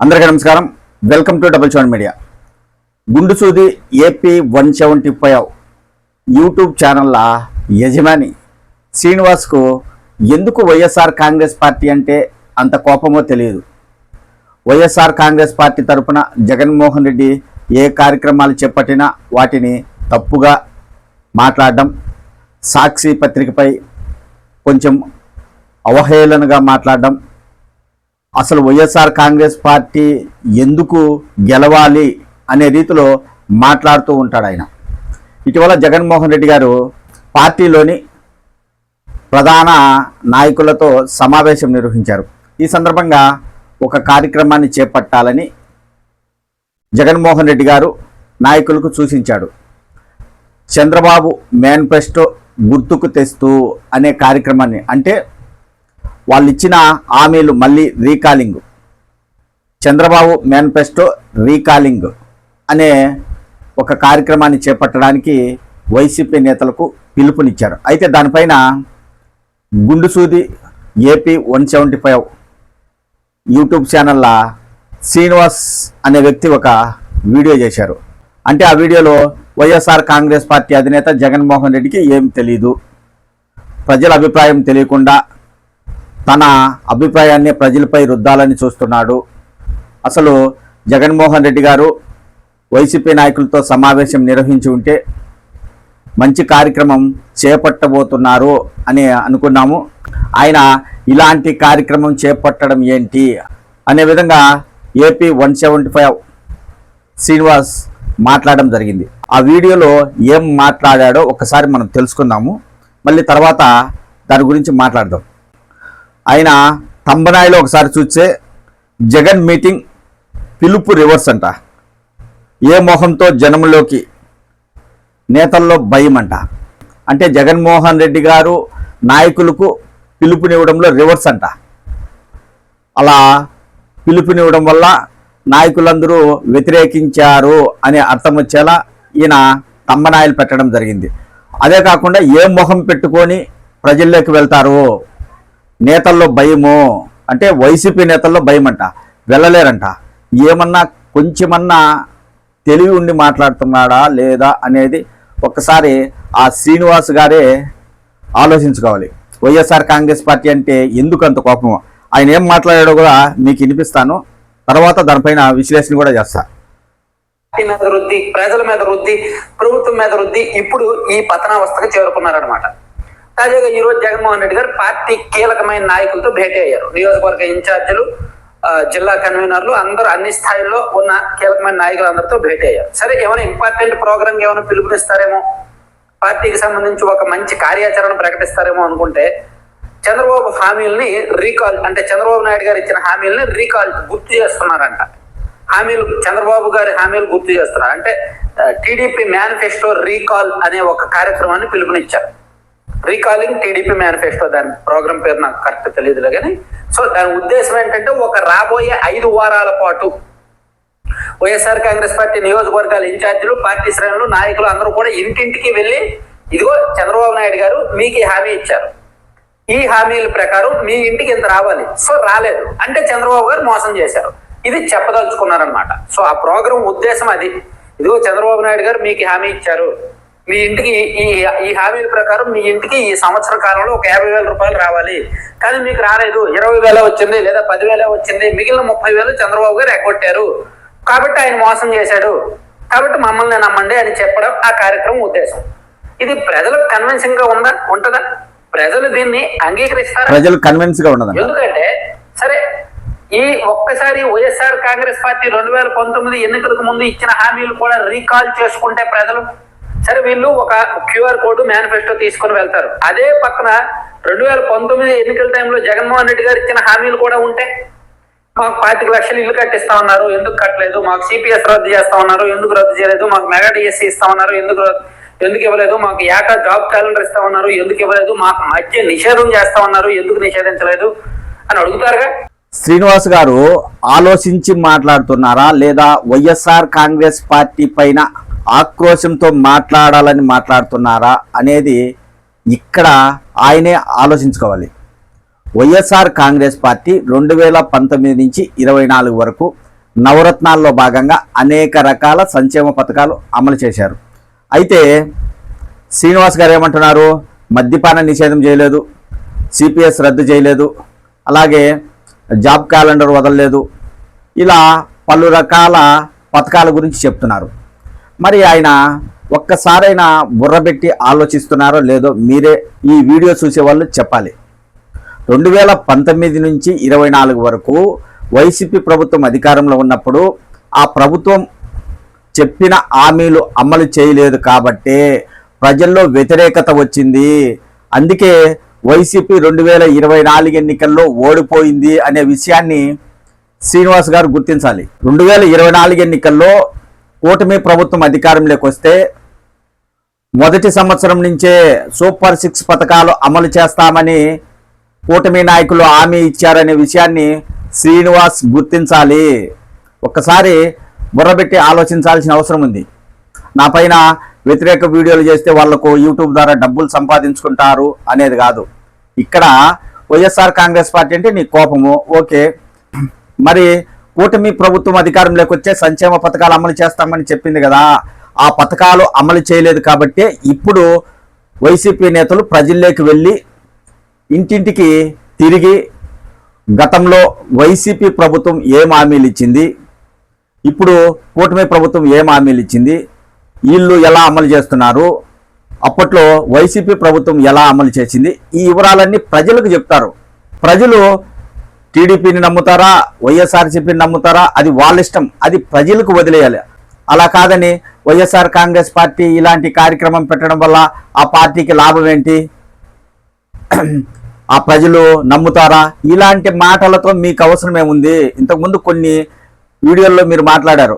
అందరికీ నమస్కారం. Welcome to double seven media Gundu Soodi AP one seventy five YouTube ఛానల్ల యజమాని శ్రీనివాస్కు ఎందుకు వైఎస్ఆర్ కాంగ్రెస్ పార్టీ అంటే అంత కోపమో తెలియదు. వైఎస్ఆర్ కాంగ్రెస్ పార్టీ తరపున జగన్మోహన్ రెడ్డి ఏ కార్యక్రమాలు చేపట్టినా వాటిని తప్పుగా మాట్లాడడం సాక్షి పత్రికపై కొంచెం అవహేళనగా మాట్లాడడం అసలు వైఎస్ఆర్ కాంగ్రెస్ పార్టీ ఎందుకు గెలవాలి అనే రీతిలో మాట్లాడుతూ ఉంటాడు ఆయన. ఇటీవల జగన్మోహన్ రెడ్డి గారు పార్టీలోని ప్రధాన నాయకులతో సమావేశం నిర్వహించారు. ఈ సందర్భంగా ఒక కార్యక్రమాన్ని చేపట్టాలని జగన్మోహన్ రెడ్డి గారు నాయకులకు సూచించాడు. చంద్రబాబు మేనిఫెస్టో గుర్తుకు తెస్తూ అనే కార్యక్రమాన్ని అంటే వాళ్ళు ఇచ్చిన హామీలు మళ్ళీ రీకాలింగ్. చంద్రబాబు మేనిఫెస్టో రీకాలింగ్ అనే ఒక కార్యక్రమాన్ని చేపట్టడానికి వైసీపీ నేతలకు పిలుపునిచ్చారు. అయితే దానిపైన Gundusoodi AP one seventy five YouTube ఛానల్ల Srinivas అనే వ్యక్తి ఒక వీడియో చేశారు. అంటే ఆ వీడియోలో వైఎస్ఆర్ కాంగ్రెస్ పార్టీ అధినేత జగన్మోహన్ రెడ్డికి ఏం తెలియదు ప్రజల అభిప్రాయం తెలియకుండా తన అభిప్రాయాన్ని ప్రజలపై రుద్దాలని చూస్తున్నాడు. అసలు జగన్మోహన్ రెడ్డి గారు వైసీపీ నాయకులతో సమావేశం నిర్వహించి ఉంటే మంచి కార్యక్రమం చేపట్టబోతున్నారు అని అనుకున్నాము. ఆయన ఇలాంటి కార్యక్రమం చేపట్టడం ఏంటి? అనే విధంగా AP one seventy five Srinivas మాట్లాడడం జరిగింది. ఆ వీడియోలో ఏం మాట్లాడాడో ఒకసారి మనం తెలుసుకుందాము. మళ్ళీ తర్వాత దాని గురించి మాట్లాడదాం. ఆయన తంబనాయిలో ఒకసారి చూస్తే జగన్ మీటింగ్ పిలుపు రివర్స్ అంట. ఏ మొహంతో జనంలోకి నేతల్లో భయం అంట అంటే జగన్మోహన్ రెడ్డి గారు నాయకులకు పిలుపునివ్వడంలో రివర్స్ అంట. అలా పిలుపునివ్వడం వల్ల నాయకులందరూ వ్యతిరేకించారు అనే అర్థం వచ్చేలా ఈయన తమ్మనాయలు పెట్టడం జరిగింది. అదే కాకుండా ఏ మొహం పెట్టుకొని ప్రజల్లోకి వెళ్తారు? నేతల్లో భయము అంటే వైసీపీ నేతల్లో భయం అంట వెళ్ళలేరంట. ఏమన్నా కొంచెమన్నా తెలివి ఉండి మాట్లాడుతున్నాడా లేదా అనేది ఒక్కసారి ఆ శ్రీనివాస్ గారే ఆలోచించుకోవాలి. వైఎస్ఆర్ కాంగ్రెస్ పార్టీ అంటే ఎందుకు అంత కోపము. ఆయన ఏం మాట్లాడాడో కూడా మీకు వినిపిస్తాను. తర్వాత దానిపైన విశ్లేషణ కూడా చేస్తా. పార్టీ మీద రుద్ది ప్రజల మీద రుద్ది ప్రభుత్వం మీద రుద్ది ఇప్పుడు ఈ పతనావస్థకు చేరుకున్నారనమాట తాజాగా ఈ రోజు జగన్మోహన్ రెడ్డి గారు పార్టీ కీలకమైన నాయకులతో భేటీ అయ్యారు. నియోజకవర్గ ఇన్ఛార్జీలు జిల్లా కన్వీనర్లు అందరూ అన్ని స్థాయిల్లో ఉన్న కీలకమైన నాయకులందరితో భేటీ అయ్యారు. సరే ఏమైనా ఇంపార్టెంట్ ప్రోగ్రామ్ ఏమైనా పిలుపునిస్తారేమో? పార్టీకి సంబంధించి ఒక మంచి కార్యాచరణ ప్రకటిస్తారేమో అనుకుంటే చంద్రబాబు హామీల్ని రీకాల్ అంటే చంద్రబాబు నాయుడు గారు ఇచ్చిన హామీల్ని రీకాల్ గుర్తు చేస్తున్నారంట. హామీలు చంద్రబాబు గారి హామీలు గుర్తు చేస్తున్నారు. అంటే టీడీపీ మేనిఫెస్టో రీకాల్ అనే ఒక కార్యక్రమాన్ని పిలుపునిచ్చారు. రీకాలింగ్ టీడీపీ మేనిఫెస్టో దాని ప్రోగ్రామ్ పేరు నాకు కరెక్ట్ తెలియదులే కానీ సో దాని ఉద్దేశం ఏంటంటే ఒక రాబోయే ఐదు వారాల పాటు వైఎస్ఆర్ కాంగ్రెస్ పార్టీ నియోజకవర్గాల ఇన్ఛార్జీలు పార్టీ శ్రేణులు నాయకులు అందరూ కూడా ఇంటింటికి వెళ్ళి ఇదిగో చంద్రబాబు నాయుడు గారు మీకు ఈ హామీ ఇచ్చారు. ఈ హామీల ప్రకారం మీ ఇంటికి ఇంత రావాలి. సో రాలేదు. అంటే చంద్రబాబు గారు మోసం చేశారు. ఇది చెప్పదలుచుకున్నారనమాట సో ఆ ప్రోగ్రాం ఉద్దేశం అది. ఇదిగో చంద్రబాబు నాయుడు గారు మీకు హామీ ఇచ్చారు. మీ ఇంటికి ఈ ఈ హామీల ప్రకారం మీ ఇంటికి ఈ సంవత్సర కాలంలో ఒక యాభై వేల రూపాయలు రావాలి. కానీ మీకు రాలేదు. ఇరవై వేల వచ్చింది లేదా పదివేల వచ్చింది. మిగిలిన ముప్పై వేలు చంద్రబాబు గారు ఎగ్గొట్టారు. కాబట్టి ఆయన మోసం చేశాడు. కాబట్టి మమ్మల్ని నమ్మండి అని చెప్పడం ఆ కార్యక్రమం ఉద్దేశం. ఇది ప్రజలకు కన్విన్సింగ్గా ఉందా? ఉంటుందా? ప్రజలు దీన్ని అంగీకరిస్తారా? ప్రజలు కన్విన్స్గా ఉండదంట. ఎందుకంటే సరే ఈ ఒక్కసారి వైఎస్ఆర్ కాంగ్రెస్ పార్టీ రెండు వేల పంతొమ్మిది ఎన్నికలకు ముందు ఇచ్చిన హామీలు కూడా రీకాల్ చేసుకుంటే ప్రజలు సరే వీళ్ళు ఒక క్యూఆర్ కోడ్ మేనిఫెస్టో తీసుకొని వెళ్తారు. అదే పక్కన రెండు వేల పంతొమ్మిది ఎన్నికల టైంలో జగన్మోహన్ రెడ్డి గారు ఇచ్చిన హామీలు కూడా ఉంటే మాకు పాతిక లక్షలు ఇల్లు కట్టిస్తా ఉన్నారు ఎందుకు కట్టలేదు? మాకు సిపిఎస్ రద్దు చేస్తా ఉన్నారు ఎందుకు రద్దు చేయలేదు? మాకు మెగా డిఎస్సి ఇస్తా ఉన్నారు ఎందుకు ఎందుకు ఇవ్వలేదు? మాకు ఏటా జాబ్ క్యాలెండర్ ఇస్తా ఉన్నారు ఎందుకు ఇవ్వలేదు? మాకు మధ్య నిషేధం చేస్తా ఉన్నారు ఎందుకు నిషేధించలేదు? అని అడుగుతారుగా? శ్రీనివాస్ గారు ఆలోచించి మాట్లాడుతున్నారా? లేదా వైఎస్ఆర్ కాంగ్రెస్ పార్టీ పైన ఆక్రోశంతో మాట్లాడాలని మాట్లాడుతున్నారా అనేది ఇక్కడ ఆయనే ఆలోచించుకోవాలి. వైఎస్ఆర్ కాంగ్రెస్ పార్టీ రెండు వేల పంతొమ్మిది నుంచి ఇరవై నాలుగు వరకు నవరత్నాల్లో భాగంగా అనేక రకాల సంక్షేమ పథకాలు అమలు చేశారు. అయితే శ్రీనివాస్ గారు ఏమంటున్నారు? మద్యపాన నిషేధం చేయలేదు. సిపిఎస్ రద్దు చేయలేదు. అలాగే జాబ్ క్యాలెండర్ వదలలేదు. ఇలా పలు రకాల పథకాల గురించి చెప్తున్నారు. మరి ఆయన ఒక్కసారైనా బుర్రబెట్టి ఆలోచిస్తున్నారో లేదో మీరే ఈ వీడియో చూసే వాళ్ళు చెప్పాలి. రెండు వేల పంతొమ్మిది నుంచి ఇరవై నాలుగు వరకు వైసీపీ ప్రభుత్వం అధికారంలో ఉన్నప్పుడు ఆ ప్రభుత్వం చెప్పిన హామీలు అమలు చేయలేదు కాబట్టే ప్రజల్లో వ్యతిరేకత వచ్చింది. అందుకే వైసీపీ రెండు వేల ఇరవై నాలుగు ఎన్నికల్లో ఓడిపోయింది అనే విషయాన్ని శ్రీనివాస్ గారు గుర్తించాలి. రెండు వేల ఇరవై నాలుగు ఎన్నికల్లో కూటమి ప్రభుత్వం అధికారంలోకి వస్తే మొదటి సంవత్సరం నుంచే సూపర్ సిక్స్ పథకాలు అమలు చేస్తామని కూటమి నాయకులు హామీ ఇచ్చారనే విషయాన్ని శ్రీనివాస్ గుర్తించాలి. ఒక్కసారి బుర్రబెట్టి ఆలోచించాల్సిన అవసరం ఉంది. నా పైన వ్యతిరేక వీడియోలు చేస్తే వాళ్ళకు యూట్యూబ్ ద్వారా డబ్బులు సంపాదించుకుంటారు అనేది కాదు. ఇక్కడ వైఎస్ఆర్ కాంగ్రెస్ పార్టీ అంటే నీ కోపము. ఓకే. మరి కూటమి ప్రభుత్వం అధికారంలోకి వచ్చే సంక్షేమ పథకాలు అమలు చేస్తామని చెప్పింది కదా. ఆ పథకాలు అమలు చేయలేదు కాబట్టి ఇప్పుడు వైసీపీ నేతలు ప్రజల్లోకి వెళ్ళి ఇంటింటికి తిరిగి గతంలో వైసీపీ ప్రభుత్వం ఏం హామీలు ఇచ్చింది? ఇప్పుడు కూటమి ప్రభుత్వం ఏం హామీలు ఇచ్చింది? వీళ్ళు ఎలా అమలు చేస్తున్నారు? అప్పట్లో వైసీపీ ప్రభుత్వం ఎలా అమలు చేసింది? ఈ వివరాలన్నీ ప్రజలకు చెప్తారు. ప్రజలు టీడీపీని నమ్ముతారా? వైఎస్ఆర్సీపీని నమ్ముతారా? అది వాళ్ళ ఇష్టం. అది ప్రజలకు వదిలేయాలి. అలా కాదని వైఎస్ఆర్ కాంగ్రెస్ పార్టీ ఇలాంటి కార్యక్రమం పెట్టడం వల్ల ఆ పార్టీకి లాభం ఏంటి? ఆ ప్రజలు నమ్ముతారా? ఇలాంటి మాటలతో మీకు అవసరమే ఉంది ఇంతకుముందు కొన్ని వీడియోల్లో మీరు మాట్లాడారు.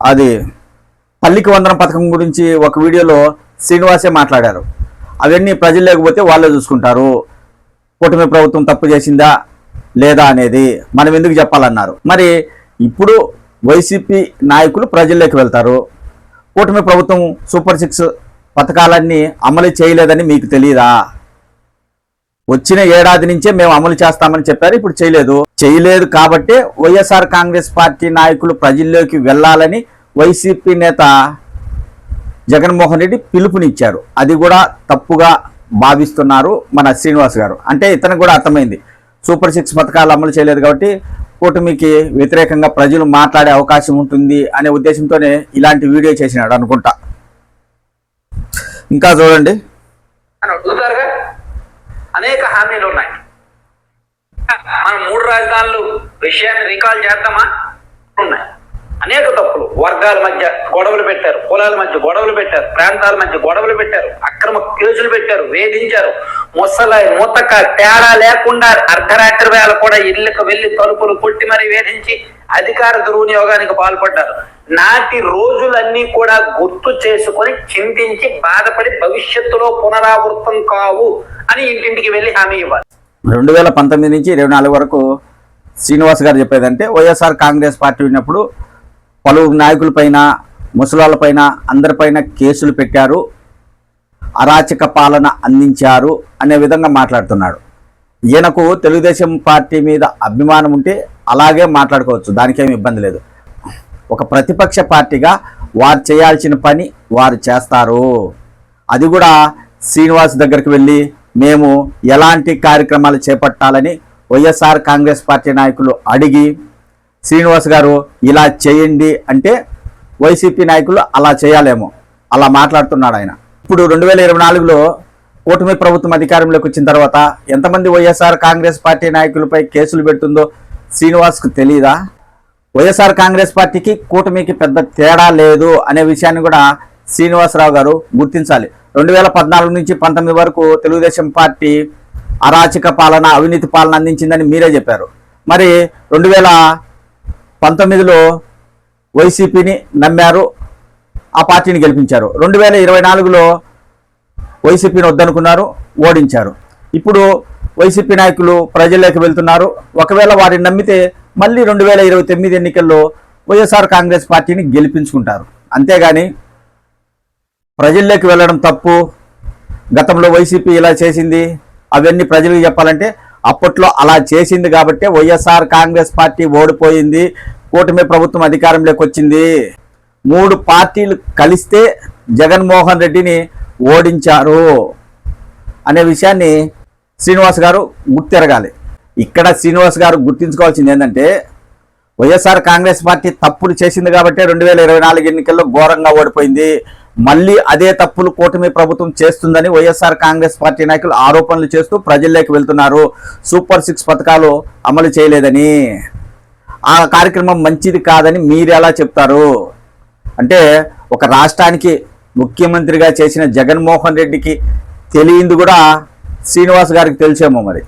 అది పల్లికి వందనం పథకం గురించి ఒక వీడియోలో శ్రీనివాసే మాట్లాడారు. అవన్నీ ప్రజలు లేకపోతే వాళ్ళే చూసుకుంటారు. కూటమి ప్రభుత్వం తప్పు చేసిందా? లేదా అనేది మనం ఎందుకు చెప్పాలన్నారు? మరి ఇప్పుడు వైసీపీ నాయకులు ప్రజల్లోకి వెళ్తారు. కూటమి ప్రభుత్వం సూపర్ సిక్స్ పథకాలన్నీ అమలు చేయలేదని మీకు తెలియదా వచ్చిన ఏడాది నుంచే మేము అమలు చేస్తామని చెప్పారు ఇప్పుడు చేయలేదు. చేయలేదు కాబట్టి వైఎస్ఆర్ కాంగ్రెస్ పార్టీ నాయకులు ప్రజల్లోకి వెళ్ళాలని వైసీపీ నేత జగన్మోహన్ రెడ్డి పిలుపునిచ్చారు. అది కూడా తప్పుగా భావిస్తున్నారు మన శ్రీనివాస్ గారు. అంటే ఇతనికి కూడా అర్థమైంది. సూపర్ సిక్స్ పథకాలు అమలు చేయలేదు కాబట్టి కూటమికి వ్యతిరేకంగా ప్రజలు మాట్లాడే అవకాశం ఉంటుంది అనే ఉద్దేశంతోనే ఇలాంటి వీడియో చేసినాడు అనుకుంటా. ఇంకా చూడండి. అనేక హామీలు ఉన్నాయి. మనం మూడు రాజధానులు విషయాన్ని రీకాల్ చేద్దామా? ఉన్నాయి. అనేక తప్పులు. వర్గాల మధ్య గొడవలు పెట్టారు. కులాల మధ్య గొడవలు పెట్టారు. ప్రాంతాల మధ్య గొడవలు పెట్టారు. అక్రమ కేసులు పెట్టారు. వేధించారు. ముసలాయి మూతక తేడా లేకుండా అర్ధరాత్రి వేళ కూడా ఇళ్ళకు వెళ్ళి తలుపులు కొట్టి మరీ వేధించి అధికార దుర్వినియోగానికి పాల్పడ్డారు. నాటి రోజులన్నీ కూడా గుర్తు చేసుకొని చింతించి బాధపడి భవిష్యత్తులో పునరావృతం కావు అని ఇంటింటికి వెళ్ళి హామీ ఇవ్వాలి. రెండు వేల పంతొమ్మిది నుంచి ఇరవై నాలుగు వరకు శ్రీనివాస్ గారు చెప్పేదంటే వైఎస్ఆర్ కాంగ్రెస్ పార్టీ ఉన్నప్పుడు పలువురు నాయకులపైన ముసలాళ్ళపైన అందరిపైన కేసులు పెట్టారు. అరాచక పాలన అందించారు అనే విధంగా మాట్లాడుతున్నాడు. ఈయనకు తెలుగుదేశం పార్టీ మీద అభిమానం ఉంటే అలాగే మాట్లాడుకోవచ్చు దానికేం ఇబ్బంది లేదు. ఒక ప్రతిపక్ష పార్టీగా వారు చేయాల్సిన పని వారు చేస్తారు. అది కూడా శ్రీనివాస్ దగ్గరికి వెళ్ళి మేము ఎలాంటి కార్యక్రమాలు చేపట్టాలని వైఎస్ఆర్ కాంగ్రెస్ పార్టీ నాయకులు అడిగి శ్రీనివాస్ గారు ఇలా చేయండి అంటే వైసీపీ నాయకులు అలా చేయాలేమో అలా మాట్లాడుతున్నాడు ఆయన. ఇప్పుడు రెండు వేల ఇరవై నాలుగులో కూటమి ప్రభుత్వం అధికారంలోకి వచ్చిన తర్వాత ఎంతమంది వైఎస్ఆర్ కాంగ్రెస్ పార్టీ నాయకులపై కేసులు పెడుతుందో శ్రీనివాస్కు తెలియదా వైఎస్ఆర్ కాంగ్రెస్ పార్టీకి కూటమికి పెద్ద తేడా లేదు అనే విషయాన్ని కూడా శ్రీనివాసరావు గారు గుర్తించాలి. రెండు వేల పద్నాలుగు నుంచి పంతొమ్మిది వరకు తెలుగుదేశం పార్టీ అరాచక పాలన అవినీతి పాలన అందించిందని మీరే చెప్పారు. మరి రెండు వేల పంతొమ్మిదిలో వైసీపీని నమ్మారు ఆ పార్టీని గెలిపించారు. రెండు వేల ఇరవై నాలుగులో వైసీపీని వద్దనుకున్నారు ఓడించారు. ఇప్పుడు వైసీపీ నాయకులు ప్రజల్లోకి వెళ్తున్నారు. ఒకవేళ వారిని నమ్మితే మళ్ళీ రెండు వేల ఇరవై తొమ్మిది ఎన్నికల్లో వైఎస్ఆర్ కాంగ్రెస్ పార్టీని గెలిపించుకుంటారు. అంతేగాని ప్రజల్లోకి వెళ్ళడం తప్పు. గతంలో వైసీపీ ఇలా చేసింది. అవన్నీ ప్రజలకు చెప్పాలంటే అప్పట్లో అలా చేసింది కాబట్టి వైఎస్ఆర్ కాంగ్రెస్ పార్టీ ఓడిపోయింది. కూటమి ప్రభుత్వం అధికారంలోకి వచ్చింది. మూడు పార్టీలు కలిస్తే జగన్మోహన్ రెడ్డిని ఓడించారు అనే విషయాన్ని శ్రీనివాస్ గారు గుర్తెరగాలి. ఇక్కడ శ్రీనివాస్ గారు గుర్తించుకోవాల్సింది ఏంటంటే వైఎస్ఆర్ కాంగ్రెస్ పార్టీ తప్పులు చేసింది కాబట్టి రెండు వేల ఇరవై నాలుగు ఎన్నికల్లో ఘోరంగా ఓడిపోయింది. మళ్ళీ అదే తప్పులు కూటమి ప్రభుత్వం చేస్తుందని వైఎస్ఆర్ కాంగ్రెస్ పార్టీ నాయకులు ఆరోపణలు చేస్తూ ప్రజల్లోకి వెళ్తున్నారు. సూపర్ సిక్స్ పథకాలు అమలు చేయలేదని. ఆ కార్యక్రమం మంచిది కాదని మీరు ఎలా చెప్తారు? అంటే ఒక రాష్ట్రానికి ముఖ్యమంత్రిగా చేసిన జగన్మోహన్ రెడ్డికి తెలియంది కూడా శ్రీనివాస్ గారికి తెలిసేమో మరి.